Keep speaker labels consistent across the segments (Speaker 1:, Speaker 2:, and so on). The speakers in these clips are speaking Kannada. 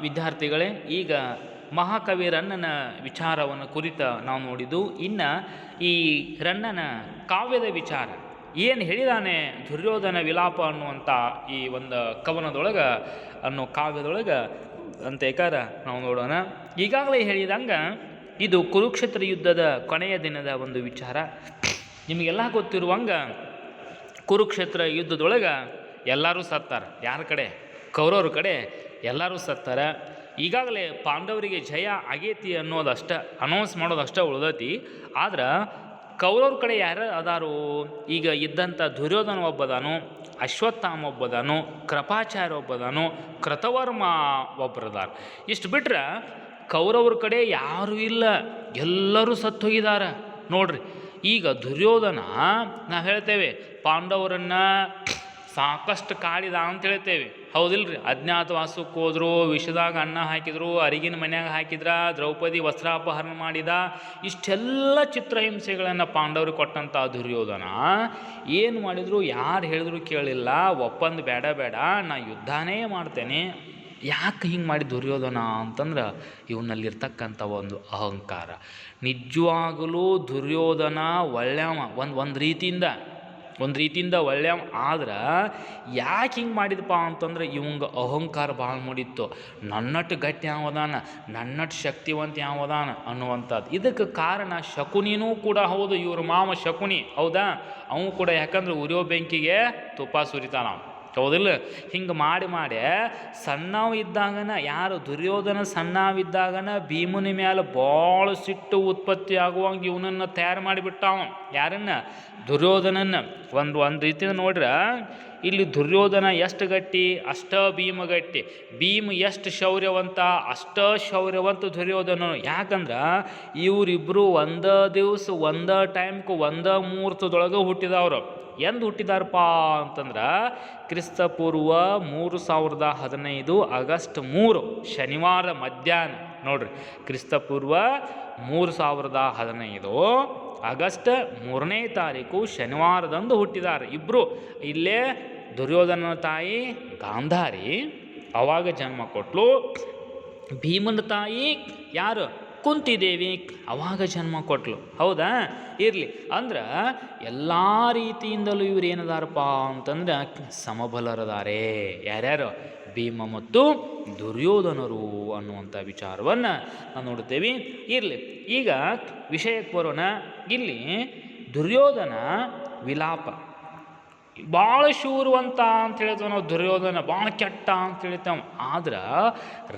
Speaker 1: ವಿದ್ಯಾರ್ಥಿಗಳೇ, ಈಗ ಮಹಾಕವಿ ರನ್ನನ ವಿಚಾರವನ್ನು ಕುರಿತ ನಾವು ನೋಡಿದ್ದು, ಇನ್ನು ಈ ರನ್ನನ ಕಾವ್ಯದ ವಿಚಾರ. ಏನು ಹೇಳಿದಾನೆ ದುರ್ಯೋಧನ ವಿಲಾಪ ಅನ್ನುವಂಥ ಈ ಒಂದು ಕವನದೊಳಗೆ, ಅನ್ನೋ ಕಾವ್ಯದೊಳಗೆ? ಅಂತ ಏಕಾರ ನಾವು ನೋಡೋಣ. ಈಗಾಗಲೇ ಹೇಳಿದಂಗೆ, ಇದು ಕುರುಕ್ಷೇತ್ರ ಯುದ್ಧದ ಕೊನೆಯ ದಿನದ ಒಂದು ವಿಚಾರ. ನಿಮಗೆಲ್ಲ ಗೊತ್ತಿರುವಂಗೆ, ಕುರುಕ್ಷೇತ್ರ ಯುದ್ಧದೊಳಗೆ ಎಲ್ಲರೂ ಸತ್ತಾರೆ. ಯಾರ ಕಡೆ? ಕೌರವ್ರ ಕಡೆ. ಎಲ್ಲರೂ ಸತ್ತಾರೆ. ಈಗಾಗಲೇ ಪಾಂಡವರಿಗೆ ಜಯ ಆಗೇತಿ ಅನ್ನೋದಷ್ಟ ಅನೌನ್ಸ್ ಮಾಡೋದಷ್ಟೇ ಉಳ್ದೈತಿ. ಆದ್ರೆ ಕೌರವ್ರ ಕಡೆ ಯಾರು ಅದಾರು? ಈಗ ಇದ್ದಂಥ ದುರ್ಯೋಧನ ಒಬ್ಬದಾನು, ಅಶ್ವತ್ಥಾಮ ಒಬ್ಬದಾನು, ಕೃಪಾಚಾರ್ಯ ಒಬ್ಬದಾನು, ಕೃತವರ್ಮ ಒಬ್ಬರದಾರ ಇಷ್ಟು ಬಿಟ್ರೆ ಕೌರವ್ರ ಕಡೆ ಯಾರೂ ಇಲ್ಲ. ಎಲ್ಲರೂ ಸತ್ತು ಹೋಗಿದ್ದಾರೆ ನೋಡ್ರಿ, ಈಗ ದುರ್ಯೋಧನ, ನಾವು ಹೇಳ್ತೇವೆ, ಪಾಂಡವರನ್ನು ಸಾಕಷ್ಟು ಕಾಡಿದ ಅಂತ ಹೇಳ್ತೇವೆ. ಹೌದಿಲ್ರಿ? ಅಜ್ಞಾತವಾಸಕ್ಕೆ ಹೋದ್ರು ವಿಷದಾಗ ಅನ್ನ ಹಾಕಿದ್ರು, ಅರಿಗಿನ ಮನ್ಯಾಗ ಹಾಕಿದ್ರ, ದ್ರೌಪದಿ ವಸ್ತ್ರಾಪಹರಣ ಮಾಡಿದ, ಇಷ್ಟೆಲ್ಲ ಚಿತ್ರಹಿಂಸೆಗಳನ್ನು ಪಾಂಡವ್ರಿಗೆ ಕೊಟ್ಟಂಥ ದುರ್ಯೋಧನ ಏನು ಮಾಡಿದ್ರು? ಯಾರು ಹೇಳಿದ್ರು ಕೇಳಿಲ್ಲ. ಒಪ್ಪಂದು ಬೇಡ ಬೇಡ. ನಾ ಯುದ್ಧನೇ ಮಾಡ್ತೇನೆ. ಯಾಕೆ ಹಿಂಗೆ ಮಾಡಿ ದುರ್ಯೋಧನ ಅಂತಂದ್ರೆ ಇವನಲ್ಲಿರ್ತಕ್ಕಂಥ ಒಂದು ಅಹಂಕಾರ. ನಿಜವಾಗಲೂ ದುರ್ಯೋಧನ ಒಳ್ಳೆಯವ ಒಂದು ಒಂದು ರೀತಿಯಿಂದ ಒಂದು ರೀತಿಯಿಂದ ಒಳ್ಳೆಯವ ಆದ್ರೆ ಯಾಕೆ ಹಿಂಗೆ ಮಾಡಿದಪ್ಪ ಅಂತಂದ್ರೆ ಇವಂಗೆ ಅಹಂಕಾರ ಭಾಳ ಮೂಡಿತ್ತು. ನನ್ನಟ್ಟು ಗಟ್ಟಿ ಯಾವದಾನ ನನ್ನಟ್ಟು ಶಕ್ತಿವಂತ ಯಾವದಾನ ಅನ್ನುವಂಥದ್ದು ಇದಕ್ಕೆ ಕಾರಣ ಶಕುನಿನೂ ಕೂಡ ಹೌದು, ಇವ್ರ ಮಾವ ಶಕುನಿ, ಹೌದಾ? ಅವನು ಕೂಡ ಯಾಕಂದ್ರೆ ಉರಿಯೋ ಬೆಂಕಿಗೆ ತುಪ್ಪ ಸುರಿತಾನ. ಹೌದಿಲ್ಲ? ಹಿಂಗೆ ಮಾಡಿ ಮಾಡಿ, ಸಣ್ಣವ ಇದ್ದಾಗನ, ಯಾರು ದುರ್ಯೋಧನ ಸಣ್ಣವಿದ್ದಾಗನ ಭೀಮನ ಮೇಲೆ ಭಾಳ ಸಿಟ್ಟು ಉತ್ಪತ್ತಿ ಆಗುವಂಗೆ ಇವನನ್ನು ತಯಾರು ಮಾಡಿಬಿಟ್ಟಾವ ಯಾರನ್ನ? ದುರ್ಯೋಧನನ್ನ. ಒಂದು ಒಂದು ರೀತಿಯಿಂದ ನೋಡ್ರೆ, ಇಲ್ಲಿ ದುರ್ಯೋಧನ ಎಷ್ಟು ಗಟ್ಟಿ? ಅಷ್ಟ ಭೀಮ ಗಟ್ಟಿ. ಭೀಮ ಎಷ್ಟು ಶೌರ್ಯವಂತ? ಅಷ್ಟ ಶೌರ್ಯವಂತ ದುರ್ಯೋಧನ ಯಾಕಂದ್ರೆ ಇವರಿಬ್ಬರು ಒಂದ ದಿವಸ, ಒಂದ ಟೈಮ್ಗೆ ಒಂದ ಮುಹೂರ್ತದೊಳಗೆ ಹುಟ್ಟಿದವರು. ಎಂದು ಹುಟ್ಟಿದಾರಪ್ಪ ಅಂತಂದ್ರೆ ಕ್ರಿಸ್ತಪೂರ್ವ ಮೂರು ಸಾವಿರದ ಹದಿನೈದು ಆಗಸ್ಟ್ ಮೂರು ಶನಿವಾರ ಮಧ್ಯಾಹ್ನ. ನೋಡ್ರಿ ಕ್ರಿಸ್ತಪೂರ್ವ ಮೂರು ಸಾವಿರದ ಹದಿನೈದು ಆಗಸ್ಟ್ ಮೂರನೇ ತಾರೀಕು ಶನಿವಾರದಂದು ಹುಟ್ಟಿದ್ದಾರೆ ಇಬ್ಬರು ಇಲ್ಲೇ ದುರ್ಯೋಧನ ತಾಯಿ ಗಾಂಧಾರಿ, ಅವಾಗ ಜನ್ಮ ಕೊಟ್ಟಲು ಭೀಮನ ತಾಯಿ ಯಾರು? ಕುಂತಿದೇವಿ. ಅವಾಗ ಜನ್ಮ ಕೊಟ್ಲು. ಹೌದಾ? ಇರಲಿ. ಅಂದ್ರೆ ಎಲ್ಲ ರೀತಿಯಿಂದಲೂ ಇವ್ರು ಏನದಾರಪ್ಪ ಅಂತಂದ್ರೆ ಸಮಬಲರದಾರೆ. ಯಾರ್ಯಾರು? ಭೀಮ ಮತ್ತು ದುರ್ಯೋಧನರು ಅನ್ನುವಂಥ ವಿಚಾರವನ್ನು ನಾವು ನೋಡ್ತೇವೆ. ಇರಲಿ. ಈಗ ವಿಷಯಕ್ಕೆ ಬರೋಣ. ಇಲ್ಲಿ ದುರ್ಯೋಧನ ವಿಲಾಪ. ಭಾಳ ಶೂರವಂತ ಅಂತ ಹೇಳ್ತೇವೆ ನಾವು, ದುರ್ಯೋಧನ ಭಾಳ ಕೆಟ್ಟ ಅಂತ ಹೇಳ್ತೇವೆ ಆದ್ರೆ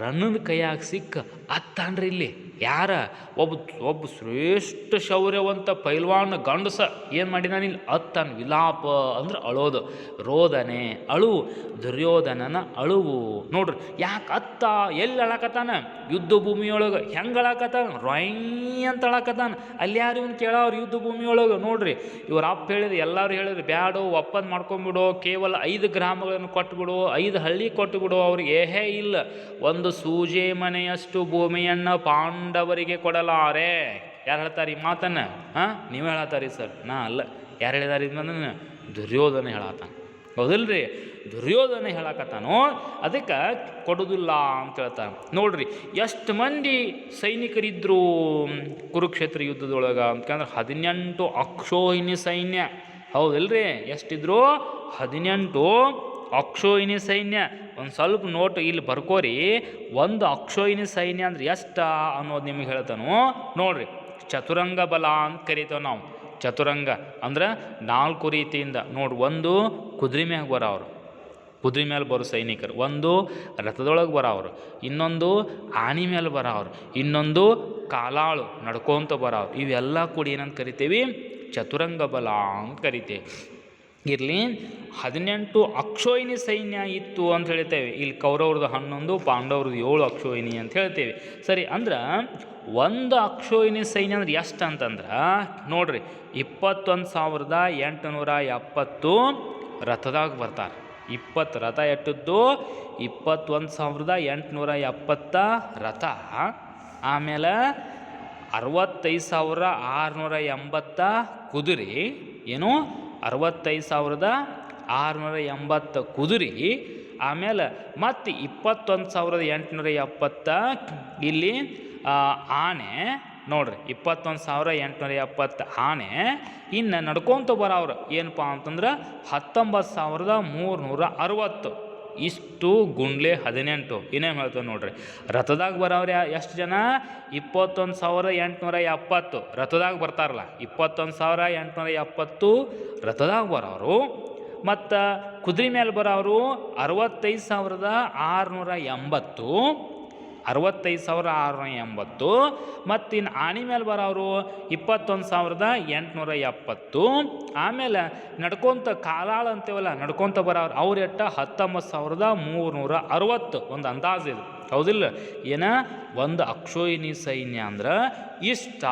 Speaker 1: ರನ್ನನ ಕೈಯಾಗ ಸಿಕ್ಕ ಅತ್ತಾನ್ರಿ ಇಲ್ಲಿ. ಯಾರ? ಒಬ್ಬ ಒಬ್ಬ ಶ್ರೇಷ್ಠ ಶೌರ್ಯವಂತ ಪೈಲ್ವಾನ್ ಗಂಡಸ. ಏನು ಮಾಡಿದಾನ ಇಲ್ಲಿ? ಅತ್ತನ್ ವಿಲಾಪ ಅಂದ್ರೆ ಅಳೋದು. ರೋದನೆ ಅಳು, ದುರ್ಯೋಧನನ ಅಳುವು. ನೋಡ್ರಿ, ಯಾಕೆ ಅತ್ತ ಎಲ್ಲಿ ಅಳಕತ್ತಾನ? ಯುದ್ಧ ಭೂಮಿಯೊಳಗೆ. ಹೆಂಗೆ ಅಳಕತ್ತಾನ? ರೊಯ್ ಅಂತ ಅಳಕತ್ತಾನ. ಅಲ್ಲಿ ಯಾರು ಇವನು ಕೇಳೋರು ಯುದ್ಧ ಭೂಮಿಯೊಳಗೆ? ನೋಡ್ರಿ, ಇವ್ರ ಅಪ್ಪ ಹೇಳಿದ್ರು ಎಲ್ಲರೂ ಹೇಳಿದ್ರು, ಬ್ಯಾಡೋ ಒಪ್ಪಂದ ಮಾಡ್ಕೊಂಬಿಡು, ಕೇವಲ ಐದು ಗ್ರಾಮಗಳನ್ನು ಕೊಟ್ಟುಬಿಡು ಐದು ಹಳ್ಳಿ ಕೊಟ್ಟುಬಿಡು ಅವ್ರಿಗೆ ಏಹೇ ಇಲ್ಲ. ಒಂದು ಸೂಜೆ ಮನೆಯಷ್ಟು ಭೂಮಿಯನ್ನು ಪಾಂಡವರಿಗೆ ಕೊಡಲಾರೆ. ಯಾರು ಹೇಳ್ತಾರೆ ಈ ಮಾತನ್ನು? ಹಾಂ? ನೀವೇ ಹೇಳತ್ತಾರೀ ಸರ್. ನಾ ಅಲ್ಲ. ಯಾರು ಹೇಳಿದಾರೆ ದುರ್ಯೋಧನ ಹೇಳತ್ತಾನ ಹೌದಿಲ್ರಿ? ದುರ್ಯೋಧನ ಹೇಳಕತ್ತಾನೋ? ಅದಕ್ಕೆ ಕೊಡೋದಿಲ್ಲ ಅಂತ ಹೇಳ್ತಾನೆ ನೋಡ್ರಿ, ಎಷ್ಟು ಮಂದಿ ಸೈನಿಕರಿದ್ದರು ಕುರುಕ್ಷೇತ್ರ ಯುದ್ಧದೊಳಗೆ? ಅಂತಂದ್ರೆ ಹದಿನೆಂಟು ಅಕ್ಷೋಹಿಣಿ ಸೈನ್ಯ. ಹೌದಿಲ್ರಿ? ಎಷ್ಟಿದ್ರು? ಹದಿನೆಂಟು ಅಕ್ಷೋಹಿಣಿ ಸೈನ್ಯ. ಒಂದು ಸ್ವಲ್ಪ ನೋಟ್ ಇಲ್ಲಿ ಬರ್ಕೋರಿ. ಒಂದು ಅಕ್ಷೋಹಿಣಿ ಸೈನ್ಯ ಅಂದ್ರೆ ಎಷ್ಟು ಅನ್ನೋದು ನಿಮಗೆ ಹೇಳ್ತಾನು. ನೋಡ್ರಿ, ಚತುರಂಗ ಬಲ ಅಂತ ಕರಿತೇವೆ ನಾವು. ಚತುರಂಗ ಅಂದ್ರೆ ನಾಲ್ಕು ರೀತಿಯಿಂದ. ನೋಡಿ ಒಂದು, ಕುದುರೆ ಮ್ಯಾಗ ಬರೋರು ಕುದುರೆ ಮೇಲೆ ಬರೋ ಸೈನಿಕರು. ಒಂದು, ರಥದೊಳಗೆ ಬರೋರು ಇನ್ನೊಂದು ಆನೆ ಮೇಲೆ ಬರೋರು ಇನ್ನೊಂದು, ಕಾಲಾಳು ನಡ್ಕೊಂತ ಬರೋರು ಇವೆಲ್ಲ ಕೂಡಿ ಏನಂತ ಕರಿತೀವಿ? ಚತುರಂಗ ಬಲ ಅಂತ ಕರಿತೆ. ಇರಲಿ, ಹದಿನೆಂಟು ಅಕ್ಷೋಹಿಣಿ ಸೈನ್ಯ ಇತ್ತು ಅಂತ ಹೇಳ್ತೇವೆ. ಇಲ್ಲಿ ಕೌರವ್ರದ್ದು ಹನ್ನೊಂದು, ಪಾಂಡವ್ರದ್ದು ಏಳು ಅಕ್ಷೋಹಿಣಿ ಅಂತ ಹೇಳ್ತೇವೆ. ಸರಿ, ಅಂದ್ರೆ ಒಂದು ಅಕ್ಷೋಹಿಣಿ ಸೈನ್ಯ ಅಂದ್ರೆ ಎಷ್ಟು ಅಂತಂದ್ರೆ, ನೋಡ್ರಿ, ಇಪ್ಪತ್ತೊಂದು ಸಾವಿರದ ಎಂಟುನೂರ ಎಪ್ಪತ್ತು ರಥದಾಗ ಬರ್ತಾರೆ. ಇಪ್ಪತ್ತು ರಥ ಎಟ್ಟದ್ದು ಇಪ್ಪತ್ತೊಂದು ಸಾವಿರದ ಎಂಟುನೂರ ಎಪ್ಪತ್ತ ರಥ. ಆಮೇಲೆ ಅರವತ್ತೈದು ಸಾವಿರ ಆರುನೂರ ಎಂಬತ್ತ ಕುದುರೆ, ಏನು? ಅರವತ್ತೈದು ಸಾವಿರದ ಆರುನೂರ ಎಂಬತ್ತ ಕುದುರೆ, ಆಮೇಲೆ ಮತ್ತು ಇಪ್ಪತ್ತೊಂದು ಸಾವಿರದ ಎಂಟುನೂರ ಎಪ್ಪತ್ತ ಇಲ್ಲಿ ಆನೆ, ನೋಡ್ರಿ, ಇಪ್ಪತ್ತೊಂದು ಸಾವಿರ ಎಂಟುನೂರ ಎಪ್ಪತ್ತು ಆನೆ, ಇನ್ನು ನಡ್ಕೊತ ಬರೋವ್ರು ಏನಪ್ಪ ಅಂತಂದ್ರೆ ಹತ್ತೊಂಬತ್ತು ಸಾವಿರದ ಮೂರುನೂರ ಅರವತ್ತು. ಇಷ್ಟು ಗುಂಡ್ಲೆ ಹದಿನೆಂಟು. ಇನ್ನೇನು ಹೇಳ್ತೇವೆ ನೋಡ್ರಿ. ರಥದಾಗ ಬರೋರು ಎಷ್ಟು ಜನ? ಇಪ್ಪತ್ತೊಂದು ಸಾವಿರ ಎಂಟುನೂರ ಎಪ್ಪತ್ತು. ರಥದಾಗ ಬರ್ತಾರಲ್ಲ, ಇಪ್ಪತ್ತೊಂದು ಸಾವಿರ ಎಂಟುನೂರ ಎಪ್ಪತ್ತು ರಥದಾಗ ಬರೋರು ಮತ್ತು ಕುದುರೆ ಮೇಲೆ ಬರೋರು ಅರವತ್ತೈದು ಸಾವಿರದ ಆರುನೂರ ಎಂಬತ್ತು. ಅರವತ್ತೈದು ಸಾವಿರ ಆರುನೂರ ಎಂಬತ್ತು ಮತ್ತು ಇನ್ನು ಆನೆ ಮೇಲೆ ಬರೋರು ಇಪ್ಪತ್ತೊಂದು ಸಾವಿರದ ಎಂಟುನೂರ ಎಪ್ಪತ್ತು. ಆಮೇಲೆ ನಡ್ಕೊತ ಕಾಲಾಳ ಅಂತೀವಲ್ಲ, ನಡ್ಕೊತ ಬರೋರು ಅವ್ರು ಎಟ್ಟ ಹತ್ತೊಂಬತ್ತು ಸಾವಿರದ ಮೂರುನೂರ ಅರವತ್ತು. ಒಂದು ಅಂದಾಜು ಇದು. ಹೌದಿಲ್ಲ? ಏನ? ಒಂದು ಅಕ್ಷೋಹಿಣಿ ಸೈನ್ಯ ಅಂದ್ರೆ ಇಷ್ಟ.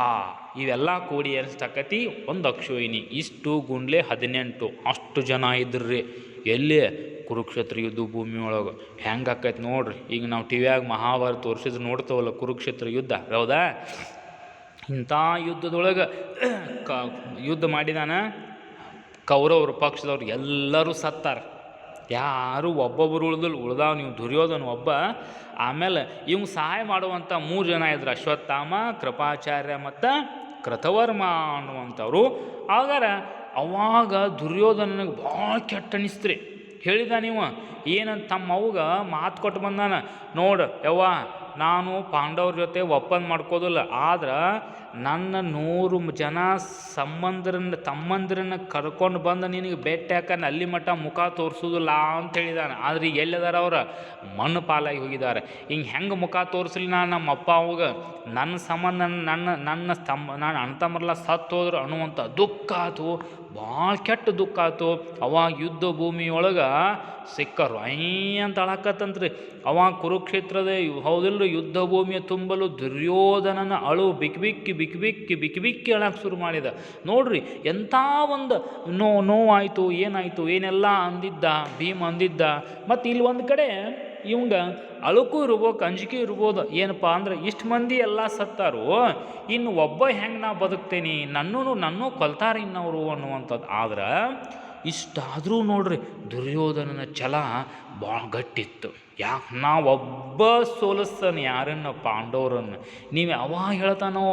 Speaker 1: ಇವೆಲ್ಲ ಕೂಡಿ ಅನಿಸ್ತಕ್ಕತಿ ಒಂದು ಅಕ್ಷೋಹಿಣಿ ಇಷ್ಟು, ಗುಂಡ್ಲೆ ಹದಿನೆಂಟು. ಅಷ್ಟು ಜನ ಇದ್ರಿ. ಎಲ್ಲಿ? ಕುರುಕ್ಷೇತ್ರ ಯುದ್ಧ ಭೂಮಿ ಒಳಗೆ ಹೆಂಗೆ ಆಕೈತೆ ನೋಡ್ರಿ, ಈಗ ನಾವು ಟಿ ವಿಯಾಗ ಮಹಾಭಾರತ ತೋರಿಸಿದ್ರೆ ನೋಡ್ತೇವಲ್ಲ ಕುರುಕ್ಷೇತ್ರ ಯುದ್ಧ, ಹೌದಾ? ಇಂಥ ಯುದ್ಧದೊಳಗೆ ಕ, ಯುದ್ಧ ಮಾಡಿದಾನ ಕೌರವ್ರ ಪಕ್ಷದವ್ರು ಎಲ್ಲರೂ ಸತ್ತಾರ. ಯಾರು ಒಬ್ಬೊಬ್ಬರು ಉಳ್ದಲ್ ಉಳ್ದಾವ ನೀವು ದುರ್ಯೋಧನ ಒಬ್ಬ. ಆಮೇಲೆ ಇವ್ಗೆ ಸಹಾಯ ಮಾಡುವಂಥ ಮೂರು ಜನ ಇದ್ರು, ಅಶ್ವತ್ಥಾಮ, ಕೃಪಾಚಾರ್ಯ ಮತ್ತು ಕೃತವರ್ಮ ಅನ್ನುವಂಥವ್ರು. ಆಗಾರ ಅವಾಗ ದುರ್ಯೋಧನನಿಗೆ ಭಾಳ ಕೆಟ್ಟ ಅನಿಸ್ತ್ರಿ. ಹೇಳಿದ ನೀವು? ಏನಂತ ತಮ್ಮ ಅವ್ಗೆ ಮಾತು ಕೊಟ್ಟು ಬಂದಾನ? ನೋಡು ಯವ್ವ, ನಾನು ಪಾಂಡವ್ರ ಜೊತೆ ಒಪ್ಪಂದ ಮಾಡ್ಕೋದಿಲ್ಲ, ಆದ್ರೆ ನನ್ನ ನೂರು ಜನ ಸಂಬಂಧರನ್ನ, ತಮ್ಮಂದಿರನ್ನ ಕರ್ಕೊಂಡು ಬಂದು ನಿನಗೆ ಬೆಟ್ಟ ಹಾಕನ, ಅಲ್ಲಿ ಮಟ್ಟ ಮುಖ ತೋರಿಸೋದಿಲ್ಲ ಅಂತ ಹೇಳಿದಾನೆ. ಆದ್ರೆ ಈಗ ಎಲ್ಲಿದಾರ ಅವ್ರು? ಮಣ್ಣು ಪಾಲಾಗಿ ಹೋಗಿದ್ದಾರೆ ಹಿಂಗೆ ಹೆಂಗೆ ಮುಖ ತೋರಿಸಲಿ ನಾನು ನಮ್ಮ ಅಪ್ಪ ಅವಾಗ? ನನ್ನ ಸಂಬಂಧ, ನನ್ನ ನನ್ನ ಸ್ತಂಭ ನಾನು ಅಣ್ಣ ತಮ್ಮರೆಲ್ಲ ಸತ್ತು ಹೋದ್ರು ಅನ್ನುವಂಥ ದುಃಖ ಆತು. ಭಾಳ ಕೆಟ್ಟ ದುಃಖ ಆತು ಅವಾಗ ಯುದ್ಧ ಭೂಮಿಯೊಳಗೆ ಸಿಕ್ಕರು. ಐ ಅಂತ ಅಳಕತ್ತಂತ್ರಿ. ಅವಾಗ ಕುರುಕ್ಷೇತ್ರದ ಹೌದಿಲ್ಲ ಯುದ್ಧ ಭೂಮಿಯ ತುಂಬಲು ದುರ್ಯೋಧನನ ಅಳು ಬಿಕ್ ಬಿಕ್ಕಿ ಬಿಕ್ಕಿ ಬಿಕ್ಕಿ ಬಿಕ್ಕಿ ಬಿಕ್ಕಿ ಅಳಕ್ಕೆ ಶುರು ಮಾಡಿದ. ನೋಡ್ರಿ, ಎಂಥ ಒಂದು ನೋ ನೋವಾಯಿತು, ಏನಾಯಿತು, ಏನೆಲ್ಲ ಅಂದಿದ್ದ, ಭೀಮ್ ಅಂದಿದ್ದ. ಮತ್ತು ಇಲ್ಲಿ ಒಂದು ಕಡೆ ಇವಂಗ ಅಳುಕು ಇರ್ಬೇಕು ಅಂಜಿಕೆ ಇರ್ಬೋದು ಏನಪ್ಪ ಅಂದ್ರೆ ಇಷ್ಟು ಮಂದಿ ಎಲ್ಲ ಸತ್ತಾರೋ, ಇನ್ನು ಒಬ್ಬ ಹೆಂಗೆ ನಾ ಬದುಕ್ತೇನೆ ನನ್ನೂ ನನ್ನೂ ಕೊಲ್ತಾರೆ ಇನ್ನವರು ಅನ್ನುವಂಥದ್ದು ಆದ್ರೆ ಇಷ್ಟಾದರೂ ನೋಡ್ರಿ, ದುರ್ಯೋಧನನ ಛಲ ಭಾಳ ಗಟ್ಟಿತ್ತು. ಯಾಕೆ ನಾ ಒಬ್ಬ ಸೋಲಿಸ್ತಾನೆ ಯಾರನ್ನು ಪಾಂಡವರನ್ನು ನೀವು ಯಾವಾಗ ಹೇಳ್ತಾನೋ,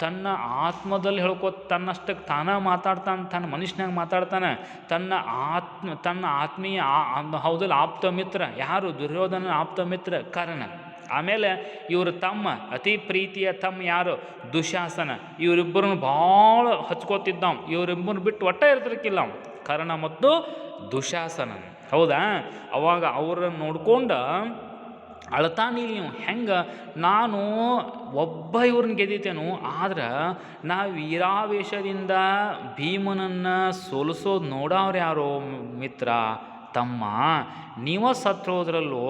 Speaker 1: ತನ್ನ ಆತ್ಮದಲ್ಲಿ ಹೇಳ್ಕೋ ತನ್ನಷ್ಟಕ್ಕೆ ತಾನೇ ಮಾತಾಡ್ತಾನೆ, ತನ್ನ ಮನುಷ್ಯನಾಗ ಮಾತಾಡ್ತಾನೆ, ತನ್ನ ಆತ್ಮ, ತನ್ನ ಆತ್ಮೀಯ ಹೌದಲ್ಲ, ಆಪ್ತ ಮಿತ್ರ? ಯಾರು? ದುರ್ಯೋಧನ ಆಪ್ತ ಮಿತ್ರ ಕಾರಣ ಆಮೇಲೆ ಇವ್ರ ತಮ್ಮ, ಅತಿ ಪ್ರೀತಿಯ ತಮ್ಮ ಯಾರು? ದುಶಾಸನ. ಇವರಿಬ್ಬರನ್ನು ಭಾಳ ಹಚ್ಕೋತಿದ್ದಾವ ಇವರಿಬ್ಬರನ್ನ ಬಿಟ್ಟು ಒಟ್ಟ ಇರ್ತಿರ್ಕಿಲ್ಲ ಕರ್ಣ ಮತ್ತು ದುಶಾಸನ ಹೌದಾ? ಅವಾಗ ಅವರನ್ನು ನೋಡ್ಕೊಂಡು ಅಳ್ತಾನಿಲ್ಲ ನೀವು ಹೆಂಗೆ? ನಾನು ಒಬ್ಬ ಇವ್ರನ್ನ ಗೆದ್ದಿತೇನು ಆದ್ರೆ ನಾ ವೀರಾವೇಶದಿಂದ ಭೀಮನನ್ನು ಸೋಲಿಸೋದು ನೋಡವ್ರು ಯಾರೋ ಮಿತ್ರ? ತಮ್ಮ, ನೀವ ಸತ್ತು ಹೋದ್ರಲ್ಲೋ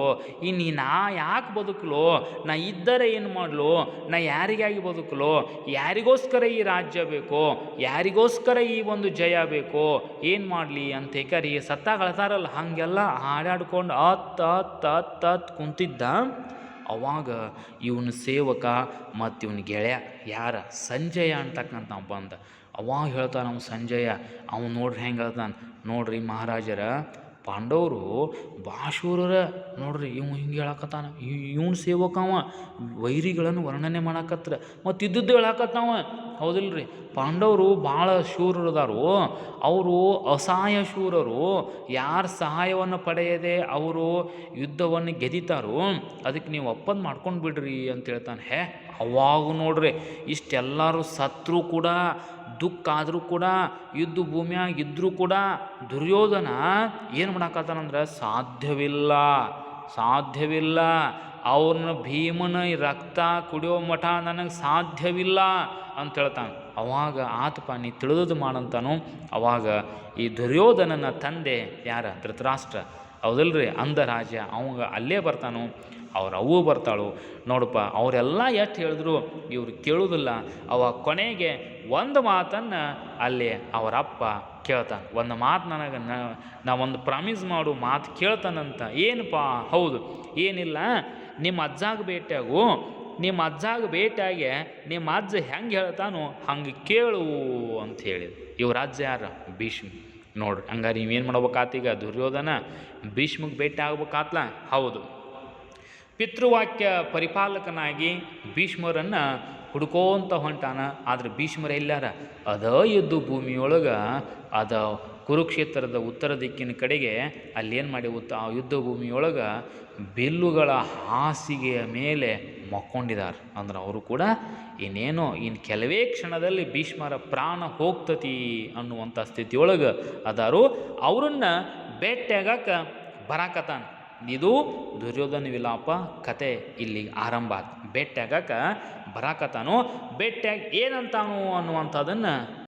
Speaker 1: ಇನ್ನು ನಾ ಯಾಕೆ ಬದುಕಲೋ, ನಾ ಇದ್ದರೆ ಏನು ಮಾಡಲು, ನಾ ಯಾರಿಗಾಗಿ ಬದುಕಲೋ, ಯಾರಿಗೋಸ್ಕರ ಈ ರಾಜ್ಯ ಬೇಕೋ, ಯಾರಿಗೋಸ್ಕರ ಈ ಒಂದು ಜಯ ಬೇಕೋ, ಏನು ಮಾಡಲಿ ಅಂತ ಏಕರಿ ಸತ್ತಾಗ ಅಳ್ತಾರಲ್ಲ, ಹಾಗೆಲ್ಲ ಹಾಡಾಡ್ಕೊಂಡು ಅತ್ ಅತ್ ಅತ್ ಅತ್ ಕುಂತಿದ್ದ. ಅವಾಗ ಇವನ ಸೇವಕ ಮತ್ತು ಇವನ ಗೆಳೆಯ, ಯಾರ? ಸಂಜಯ ಅಂತಕ್ಕಂಥ ಬಂದ. ಅವಾಗ ಹೇಳ್ತಾನ ಅವ್ನು ಸಂಜಯ ಅವ್ನು ನೋಡ್ರಿ ಹೆಂಗೆ ಹೇಳ್ತಾನೆ, ನೋಡ್ರಿ ಮಹಾರಾಜರ ಪಾಂಡವರು ಬಾಶೂರರ ನೋಡ್ರಿ ಇವ್ ಹಿಂಗೆ ಹೇಳಕತ್ತಾನ. ಇವ್ನು ಸೇವಕ ಅವ ವೈರಿಗಳನ್ನು ವರ್ಣನೆ ಮಾಡಾಕತ್ರ. ಮತ್ತು ಇದ್ದದ್ದು ಹೇಳಕತ್ತಾವ? ಹೌದಿಲ್ರಿ. ಪಾಂಡವರು ಭಾಳ ಶೂರರದಾರು. ಅವರು ಅಸಹಾಯ ಶೂರರು. ಯಾರು ಸಹಾಯವನ್ನು ಪಡೆಯದೆ ಅವರು ಯುದ್ಧವನ್ನು ಗೆದಿತಾರೋ. ಅದಕ್ಕೆ ನೀವು ಒಪ್ಪಂದ ಮಾಡ್ಕೊಂಡು ಬಿಡ್ರಿ ಅಂತ ಹೇಳ್ತಾನೆ. ಹೇ, ಅವಾಗ ನೋಡ್ರಿ, ಇಷ್ಟೆಲ್ಲರೂ ಸತ್ರು ಕೂಡ ದುಃಖ ಆದರೂ ಕೂಡ, ಯುದ್ಧ ಭೂಮಿಯಾಗ ಇದ್ದರೂ ಕೂಡ ದುರ್ಯೋಧನ ಏನು ಮಾಡಾಕತ್ತಾನಂದ್ರೆ ಸಾಧ್ಯವಿಲ್ಲ ಸಾಧ್ಯವಿಲ್ಲ. ಅವ್ರನ್ನ ಭೀಮನ ರಕ್ತ ಕುಡಿಯೋ ಮಠ ನನಗೆ ಸಾಧ್ಯವಿಲ್ಲ ಅಂತ ಹೇಳ್ತಾನೆ. ಅವಾಗ ಆತಪ ನೀ ತಿಳಿದದು ಮಾಡಂತಾನು ಅವಾಗ ಈ ದುರ್ಯೋಧನನ ತಂದೆ ಯಾರ? ಧೃತರಾಷ್ಟ್ರ. ಹೌದಲ್ರಿ? ಅಂಧ ರಾಜ ಅವಂಗ ಅಲ್ಲೇ ಬರ್ತಾನು. ಅವ್ರ ಅವ್ವ ಬರ್ತಾಳು. ನೋಡಪ್ಪ, ಅವರೆಲ್ಲ ಎಷ್ಟು ಹೇಳಿದ್ರು ಇವರು ಕೇಳುವುದಿಲ್ಲ ಅವ ಕೊನೆಗೆ ಒಂದು ಮಾತನ್ನು ಅಲ್ಲಿ ಅವರಪ್ಪ ಕೇಳ್ತಾನೆ. ಒಂದು ಮಾತು ನನಗೆ ನಾ ಒಂದು ಪ್ರಾಮಿಸ್ ಮಾಡು, ಮಾತು ಕೇಳ್ತಾನಂತ. ಏನಪ್ಪ? ಹೌದು. ಏನಿಲ್ಲ, ನಿಮ್ಮ ಅಜ್ಜಾಗ ಭೇಟಿಯಾಗು. ನಿಮ್ಮ ಅಜ್ಜಾಗ ಭೇಟಿಯಾಗಿ ನಿಮ್ಮ ಅಜ್ಜ ಹೆಂಗೆ ಹೇಳ್ತಾನೋ ಹಂಗೆ ಕೇಳು ಅಂತ ಹೇಳಿದ್ರು ಇವ್ರ ಅಜ್ಜ ಯಾರು? ಭೀಷ್ಮ. ನೋಡ್ರಿ, ಹಂಗಾರೆ ನೀವೇನು ಮಾಡ್ಬೇಕಾತೀಗ ದುರ್ಯೋಧನ ಭೀಷ್ಮಗೆ ಭೇಟಿ ಆಗ್ಬೇಕಾತ್ಲ? ಹೌದು. ಪಿತೃವಾಕ್ಯ ಪರಿಪಾಲಕನಾಗಿ ಭೀಷ್ಮರನ್ನು ಹುಡ್ಕೋಂತ ಹೊಂಟಾನ. ಆದ್ರೆ ಭೀಷ್ಮರ ಎಲ್ಲಾರ, ಅದ ಯುದ್ಧ ಭೂಮಿಯೊಳಗೆ, ಅದ ಕುರುಕ್ಷೇತ್ರದ ಉತ್ತರ ದಿಕ್ಕಿನ ಕಡೆಗೆ ಅಲ್ಲೇನು ಉತ್ತ ಆ ಯುದ್ಧ ಭೂಮಿಯೊಳಗೆ ಬಿಲ್ಲುಗಳ ಹಾಸಿಗೆಯ ಮೇಲೆ ಮಕ್ಕೊಂಡಿದ್ದಾರೆ ಅಂದ್ರೆ ಅವರು ಕೂಡ, ಇನ್ನೇನೋ ಇನ್ನು ಕೆಲವೇ ಕ್ಷಣದಲ್ಲಿ ಭೀಷ್ಮರ ಪ್ರಾಣ ಹೋಗ್ತತಿ ಅನ್ನುವಂಥ ಸ್ಥಿತಿಯೊಳಗೆ ಅದಾರು. ಅವರನ್ನು ಬೇಟೆಯಾಗಕ್ಕೆ ಬರಾಕತಾನ ಇದು ದುರ್ಯೋಧನ ವಿಲಾಪ ಕತೆ ಇಲ್ಲಿ ಆರಂಭ ಆತು. ಭೇಟಿಯಾಗಕ್ಕೆ ಬರಾಕತ್ತಾನು ಭೇಟಿಯಾಗಿ ಏನಂತಾನು ಅನ್ನುವಂಥದ್ದನ್ನು